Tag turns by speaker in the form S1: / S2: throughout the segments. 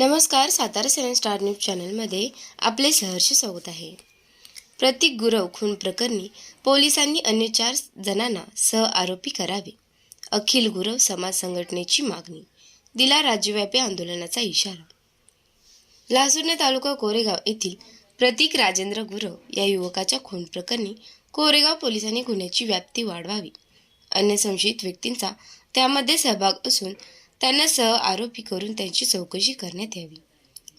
S1: नमस्कार सातारा सेवन star news चॅनलमध्ये आपले सहर्ष स्वागत आहे. प्रतीक गुरव खून प्रकरणी पोलिसांनी अन्य चार जणांना सह आरोपी करावे. अखिल गुरव समाज संघटनेची मागणी दिला राज्यव्यापी आंदोलनाचा इशारा. लासूरने तालुका कोरेगाव येथील प्रतीक राजेंद्र गुरव या युवकाच्या खून प्रकरणी कोरेगाव पोलिसांनी गुन्ह्याची व्याप्ती वाढवावी. अन्य संशयित व्यक्तींचा त्यामध्ये सहभाग असून त्यांना सह आरोपी करून त्यांची चौकशी करण्यात यावी.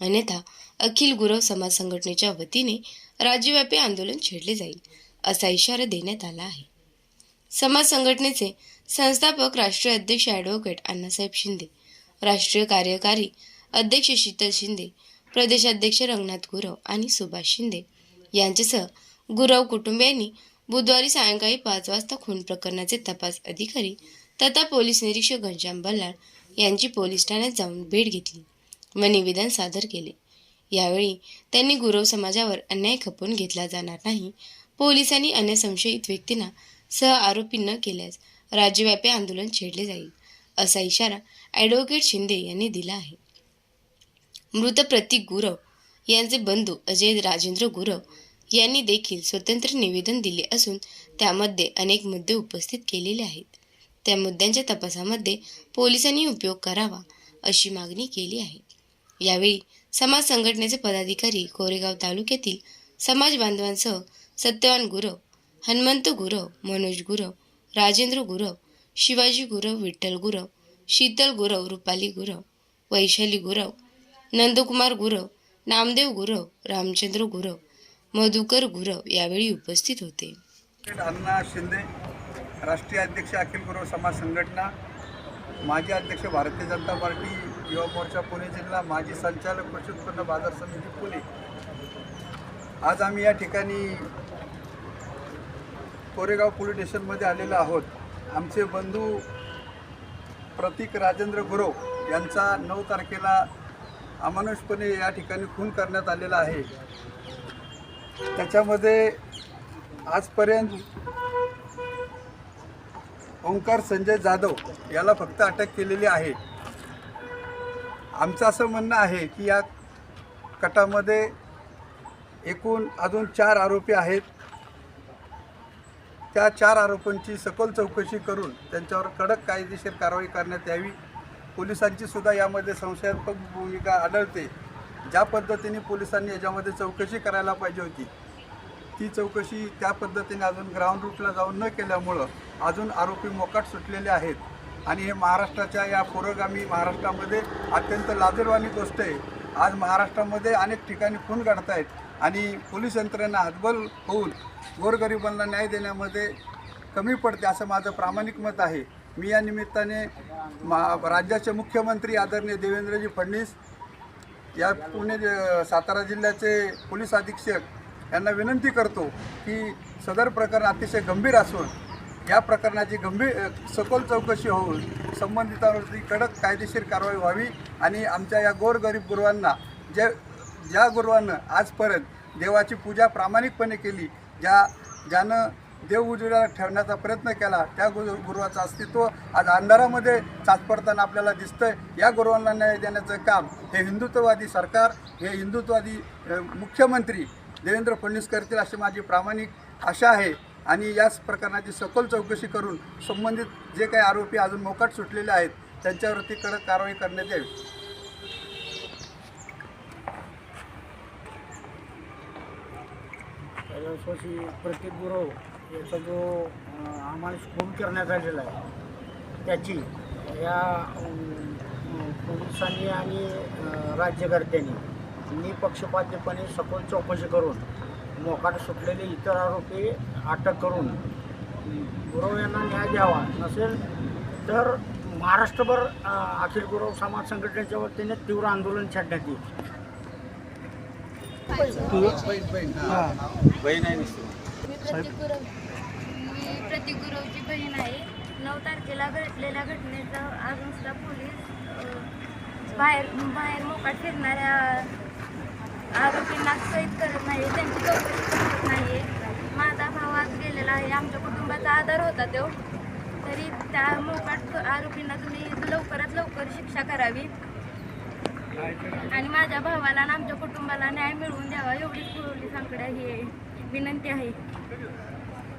S1: अन्यथा अखिल गुरव समाज संघटनेच्या वतीने राज्यव्यापी आंदोलन छेडले जाईल असा इशारा देण्यात आला आहे. समाज संघटनेचे संस्थापक राष्ट्रीय अध्यक्ष ॲडव्होकेट अण्णासाहेब शिंदे राष्ट्रीय कार्यकारी अध्यक्ष शीतल शिंदे प्रदेशाध्यक्ष रंगनाथ गुरव आणि सुभाष शिंदे यांच्यासह गुरव कुटुंबियांनी बुधवारी सायंकाळी पाच वाजता खून प्रकरणाचे तपास अधिकारी तथा पोलीस निरीक्षक घनश्याम बल्लाळ यांची पोलीस ठाण्यात जाऊन भेट घेतली व निवेदन सादर केले. यावेळी त्यांनी गुरव समाजावर अन्याय खपवून घेतला जाणार नाही. पोलिसांनी अन्य संशयित व्यक्तींना सह आरोपी न केल्यास राज्यव्यापी आंदोलन छेडले जाईल असा इशारा ॲडव्होकेट शिंदे यांनी दिला आहे. मृत प्रतीक गुरव यांचे बंधू अजय राजेंद्र गुरव यांनी देखील स्वतंत्र निवेदन दिले असून त्यामध्ये अनेक मुद्दे उपस्थित केलेले आहेत. त्या मुद्द्यांच्या तपासामध्ये पोलिसांनी उपयोग करावा अशी मागणी केली आहे. यावेळी समाज संघटनेचे पदाधिकारी कोरेगाव तालुक्यातील समाज बांधवांसह सत्यवान गुरव हनुमंत गुरव मनोज गुरव राजेंद्र गुरव शिवाजी गुरव विठ्ठल गुरव शीतल गुरव रुपाली गुरव वैशाली गुरव नंदकुमार गुरव नामदेव गुरव रामचंद्र गुरव मधुकर गुरव यावेळी उपस्थित होते.
S2: अण्णा शिंदे राष्ट्रीय अध्यक्ष अखिल गुरव समाज संघटना माजी अध्यक्ष भारतीय जनता पार्टी युवा मोर्चा पुणे जिल्हा माजी संचालक कृषी उत्पन्न बाजार समिती पुणे. आज आम्ही या ठिकाणी कोरेगाव पोलीस स्टेशनमध्ये आलेलो आहोत. आमचे बंधू प्रतीक राजेंद्र गुरव यांचा नऊ तारखेला अमानुषपणे या ठिकाणी खून करण्यात आलेला आहे. त्याच्यामध्ये आजपर्यंत ओंकार संजय जाधव याला फक्त अटक केलेली आहे. आमचं असं म्हणणं आहे की या कटामध्ये एकूण अजून चार आरोपी आहेत. त्या चार आरोपांची सखोल चौकशी करून त्यांच्यावर कडक कायदेशीर कारवाई करण्यात यावी. पोलिसांची सुद्धा यामध्ये संशयात्मक भूमिका आढळते. ज्या पद्धतीने पोलिसांनी याच्यामध्ये चौकशी करायला पाहिजे होती. ती चौकशी त्या पद्धतीने अजून ग्राउंड रूटला जाऊन न केल्यामुळं अजून आरोपी मोकाट सुटलेले आहेत. आणि हे महाराष्ट्राच्या या पुरोगामी महाराष्ट्रामध्ये अत्यंत लाजरवाणी गोष्ट आहे. आज महाराष्ट्रामध्ये अनेक ठिकाणी खून घडत आहेत आणि पोलीस यंत्रणा हतबल होऊन गोरगरिबांना न्याय देण्यामध्ये कमी पडते असं माझं प्रामाणिक मत आहे. मी या निमित्ताने मा राज्याचे मुख्यमंत्री आदरणीय देवेंद्रजी फडणवीस या पुणे सातारा जिल्ह्याचे पोलीस अधीक्षक यांना विनंती करतो की सदर प्रकरण अतिशय गंभीर असून या प्रकरणाची गंभीर सखोल चौकशी होऊन संबंधितांवरती कडक कायदेशीर कारवाई व्हावी आणि आमच्या या गोरगरीब गुरुवांना जे ज्या गुरुवांना आजपर्यंत देवाची पूजा प्रामाणिकपणे केली ज्या ज्यानं देव उजेडाला ठेवण्याचा प्रयत्न केला त्या गुरु गुरुवाचं अस्तित्व आज अंधारामध्ये चाचपडताना आपल्याला दिसतंय. या गुरुवांना न्याय देण्याचं काम हे हिंदुत्ववादी सरकार हे हिंदुत्ववादी मुख्यमंत्री देवेंद्र फडणवीस करतील अशी माझी प्रामाणिक आशा आहे. आणि याच प्रकरणाची सखोल चौकशी करून संबंधित जे काही आरोपी अजून मोकाट सुटलेले आहेत त्यांच्यावरती कडक कारवाई करण्यात यावी.
S3: प्रतीक गुरव याचा जो आम्हाला खून करण्यात आलेला आहे त्याची या पोलिसांनी आणि राज्यकर्त्यांनी निपक्षपातीपणे सखोल चौकशी करून मोकाट सुटलेले इतर आरोपी अटक करून गुरव यांना न्याय द्यावा नसेल तर महाराष्ट्रभर अखिल गुरव समाज संघटनेच्या वतीने तीव्र आंदोलन छाडण्यात येईल.
S2: बहीण आहे
S4: मी प्रतीक गुरवची बहीण आहे. नऊ तारखेला घडलेल्या घटनेचं अजून सुद्धा पोलीस बाहेर बाहेर मोकाट फिरणाऱ्या आरोपींना कैद करत नाही त्यांची चौकशी करत नाही माझा भाव आज गेलेला आहे आमच्या कुटुंबाचा आधार होता तो. तरी त्या मोकाट आरोपींना तुम्ही लवकरात लवकर शिक्षा करावी. आणि माझ्या भावाला आणि आमच्या कुटुंबाला न्याय मिळवून द्यावा एवढीच पोलिसांकडे ही विनंती आहे.